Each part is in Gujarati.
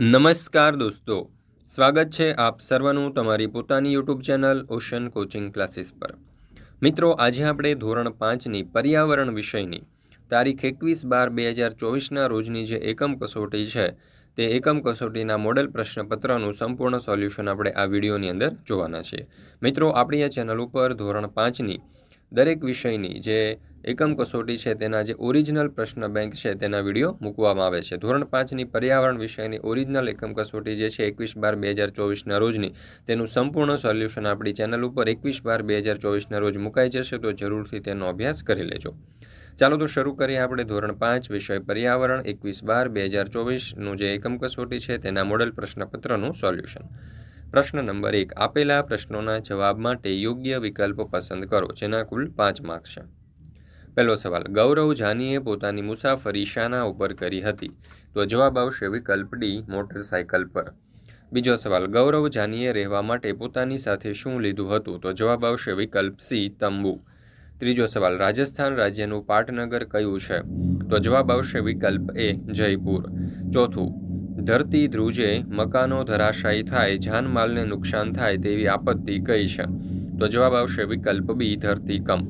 નમસ્કાર દોસ્તો. સ્વાગત છે આપ સર્વનું તમારી પોતાની YouTube channel Ocean coaching classes પર. મિત્રો, આજે આપણે ધોરણ પાંચની પર્યાવરણ વિષયની તારીખ એકવીસ બાર બે હજાર ચોવીસના રોજની જે એકમ કસોટી છે, તે એકમ કસોટીના મોડેલ પ્રશ્નપત્રનું સંપૂર્ણ સોલ્યુશન આપણે આ વિડીયોની અંદર જોવાના છીએ મિત્રો, આપણી આ ચેનલ ઉપર ધોરણ પાંચની દરેક વિષયની જે એકમ કસોટી છે તેના જે ઓરિજિનલ પ્રશ્ન બેંક છે તેના વીડિયો મૂકવામાં આવે છે. ધોરણ પાંચની પર્યાવરણ વિષયની ઓરિજિનલ એકમ કસોટી જે છે એકવીસ બાર બે હજાર ચોવીસના રોજની, તેનું સંપૂર્ણ સોલ્યુશન આપણી ચેનલ ઉપર એકવીસ બાર બે હજાર ચોવીસના રોજ મુકાઈ જશે, તો જરૂરથી તેનો અભ્યાસ કરી લેજો. ચાલો તો શરૂ કરીએ આપણે ધોરણ પાંચ, વિષય પર્યાવરણ, એકવીસ બાર બે હજાર ચોવીસનું જે એકમ કસોટી છે તેના મોડલ પ્રશ્નપત્રનું સોલ્યુશન. પ્રશ્ન નંબર એક. આપેલા પ્રશ્નોના જવાબ માટે યોગ્ય વિકલ્પ પસંદ કરો, જેના કુલ પાંચ માર્ક છે. પહેલો સવાલ, ગૌરવ જાનીએ પોતાની મુસાફરી શાના ઉપર કરી હતી? તો જવાબ આવશે વિકલ્પ ડી, મોટરસાયકલ પર. બીજો સવાલ, ગૌરવ જાનીએ રહેવા માટે પોતાની સાથે શું લીધું હતું? તો જવાબ આવશે વિકલ્પ સી, તંબુ. ત્રીજો સવાલ, રાજસ્થાન રાજ્યનું પાટનગર કયું છે? તો જવાબ આવશે વિકલ્પ એ, જયપુર. ચોથું ધરતી ધ્રુજે મકાનો ધરાશાયી થાય, જાનમાલને નુકસાન થાય તેવી આપત્તિ કઈ છે. તો જવાબ આવશે વિકલ્પ બી ધરતીકંપ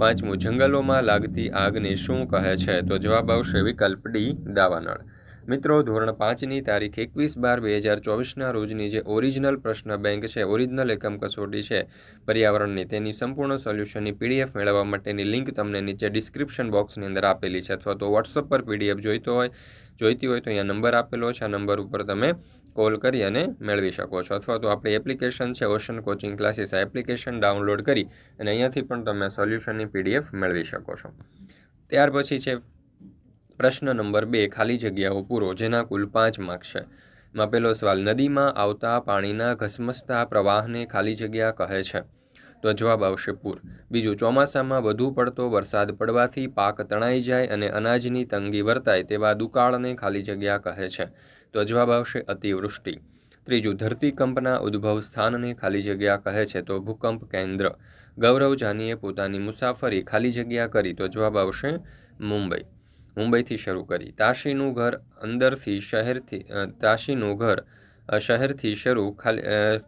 પાંચમું, જંગલોમાં લાગતી આગને શું કહે છે? તો જવાબ આવશે વિકલ્પ ડી, દાવાનળ. મિત્રો, ધોરણ પાંચની તારીખ એકવીસ બાર બે હજાર ચોવીસના રોજની જે ઓરિજિનલ પ્રશ્ન બેંક છે ઓરિજિનલ એકમ કસોટી છે, પર્યાવરણની તેની સંપૂર્ણ સોલ્યુશનની પીડીએફ મેળવવા માટેની લિંક તમને નીચે ડિસ્ક્રિપ્શન બોક્સની અંદર આપેલી છે. અથવા તો વોટ્સઅપ પર પીડીએફ જોઈતો હોય, જોઈતી હોય તો અહીંયા નંબર આપેલો છે. આ નંબર ઉપર તમે કોલ કરી અને મેળવી શકો છો. અથવા તો આપણી એપ્લિકેશન છે ઓશન કોચિંગ ક્લાસીસ આ એપ્લિકેશન ડાઉનલોડ કરી અને અહીંયાથી પણ તમે સોલ્યુશનની પીડીએફ મેળવી શકો છો. ત્યાર પછી છે પ્રશ્ન નંબર બે, ખાલી જગ્યાઓ પૂરો, જેના કુલ પાંચ માર્ક છે. માં પહેલો સવાલ, નદીમાં આવતા પાણીના ઘસમસતા પ્રવાહને ખાલી જગ્યા કહે છે? તો જવાબ આવશે પૂર. બીજું, ચોમાસામાં વધુ પડતો વરસાદ પડવાથી પાક તણાઈ જાય અને અનાજની તંગી વર્તાય તેવા દુકાળને ખાલી જગ્યા કહે છે. તો જવાબ આવશે અતિવૃષ્ટિ. ત્રીજું, ધરતીકંપના ઉદ્ભવ સ્થાનને ખાલી જગ્યા કહે છે તો ભૂકંપ કેન્દ્ર. ગૌરવ જાનીએ પોતાની મુસાફરી ખાલી જગ્યા કરી તો જવાબ આવશે મુંબઈ. મુંબઈથી શરૂ કરી. તાશીનું ઘર અંદરથી શહેરથી તાશીનું ઘર શહેરથી શરૂ ખાલી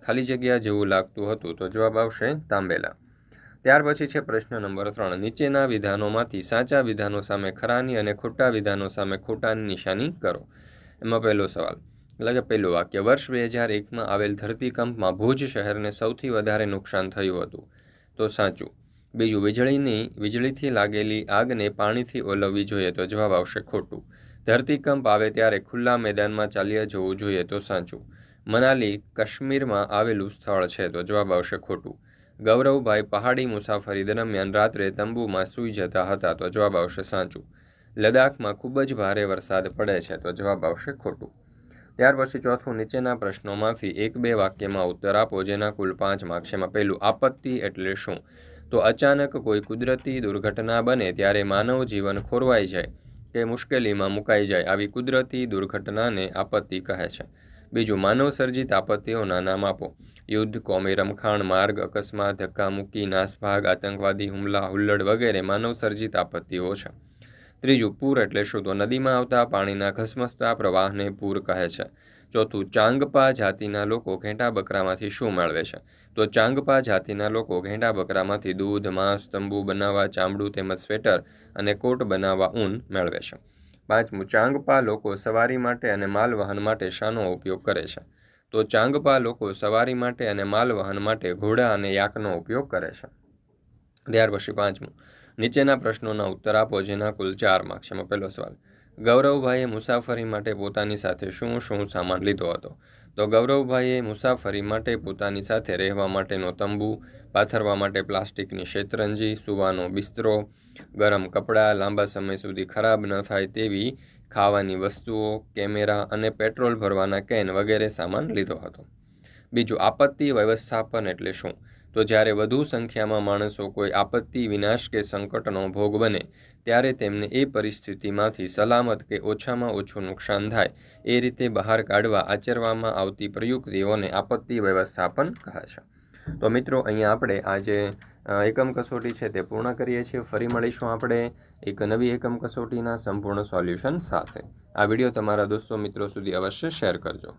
ખાલી જગ્યા જેવું લાગતું હતું. તો જવાબ આવશે તાંબેલા. ત્યાર પછી છે પ્રશ્ન નંબર ત્રણ. નીચેના વિધાનોમાંથી સાચા વિધાનો સામે ખરાની અને ખોટા વિધાનો સામે ખોટાની નિશાની કરો. એમાં પહેલો સવાલ. એટલે કે પહેલું વાક્ય. વર્ષ બે હજાર એકમાં આવેલ ધરતીકંપમાં ભુજ શહેરને સૌથી વધારે નુકસાન થયું હતું. તો સાચું. બીજું, વીજળીની, વીજળીથી લાગેલી આગને પાણીથી ઓલવવી જોઈએ તો જવાબ આવશે ખોટું. ધરતીકંપ આવે ત્યારે ખુલ્લા મેદાનમાં ચાલ્યા જવું જોઈએ તો સાચું. મનાલી, કાશ્મીરમાં આવેલું સ્થળ છે તો જવાબ આવશે ખોટું. ગૌરવભાઈ પહાડી મુસાફરી દરમિયાન રાત્રે તંબુમાં સૂઈ જતા હતા તો જવાબ આવશે સાચું. લદ્દાખમાં ખૂબ જ ભારે વરસાદ પડે છે તો જવાબ આવશે ખોટું. ત્યાર પછી ચોથું નીચેના પ્રશ્નોમાંથી એક બે વાક્યમાં ઉત્તર આપો, જેના કુલ પાંચ માર્ક્સ એમાં પહેલું, આપત્તિ એટલે શું? તો અચાનક કોઈ કુદરતી દુર્ઘટના બને ત્યારે માનવ જીવન ખોરવાઈ જાય કે મુશ્કેલીમાં મુકાઈ જાય આવી કુદરતી દુર્ઘટનાને આપત્તિ કહે છે. બીજું માનવ સર્જિત આપત્તિઓના નામ આપો. યુદ્ધ, કોમી રમખાણ, માર્ગ, અકસ્માત ધક્કા મૂકી નાસભાગ, આતંકવાદી હુમલા, હુલ્લડ વગેરે માનવ સર્જિત આપત્તિઓ છે. ત્રીજું, પૂર એટલે શું? તો નદીમાં આવતા પાણીના ઘસમસતા પ્રવાહને પૂર કહે છે. ચોથું ચાંગપા જાતિના લોકો ઘેંટા બકરામાંથી શું મેળવે છે? તો ચાંગપા જાતિના લોકો ઘેંટા બકરામાંથી દૂધ, માંસ, તંબુ બનાવવા, ચામડું તેમજ સ્વેટર અને કોટ બનાવવા ઊન મેળવે છે. પાંચમું, ચાંગપા લોકો સવારી માટે અને માલવહન માટે શાનો ઉપયોગ કરે છે? તો ચાંગપા લોકો સવારી માટે અને માલવહન માટે ઘોડા અને યાકનો ઉપયોગ કરે છે. ત્યાર પછી પાંચમું, નીચેના પ્રશ્નોના ઉત્તર આપો, જેના કુલ ચાર માર્ક્સ એમાં પહેલો સવાલ ગૌરવભાઈએ મુસાફરી માટે પોતાની સાથે શું શું સામાન લીધો હતો? તો ગૌરવભાઈએ મુસાફરી માટે પોતાની સાથે રહેવા માટેનો તંબુ, પાથરવા માટે પ્લાસ્ટિકની શેતરંજી, સુવાનો બિસ્તરો, ગરમ કપડાં, લાંબા સમય સુધી ખરાબ ન થાય તેવી ખાવાની વસ્તુઓ, કેમેરા અને પેટ્રોલ ભરવાના કેન વગેરે સામાન લીધો હતો. બીજું, આપત્તિ વ્યવસ્થાપન એટલે શું? તો જ્યારે વધુ સંખ્યામાં માણસો કોઈ આપત્તિ, વિનાશ કે સંકટનો ભોગ બને, ત્યારે તેમને એ પરિસ્થિતિમાંથી સલામત કે ઓછામાં ઓછું નુકસાન થાય, એ રીતે બહાર કાઢવા આચરવામાં આવતી પ્રયુક્તિઓને આપત્તિ વ્યવસ્થાપન કહે છે. તો મિત્રો, અહીંયા આપણે આજે એકમ કસોટી છે તે પૂર્ણ કરીએ છીએ. ફરી મળીશું આપણે એક નવી એકમ કસોટીના સંપૂર્ણ સોલ્યુશન સાથે. આ વીડિયો તમારા દોસ્તો મિત્રો સુધી અવશ્ય શેર કરજો.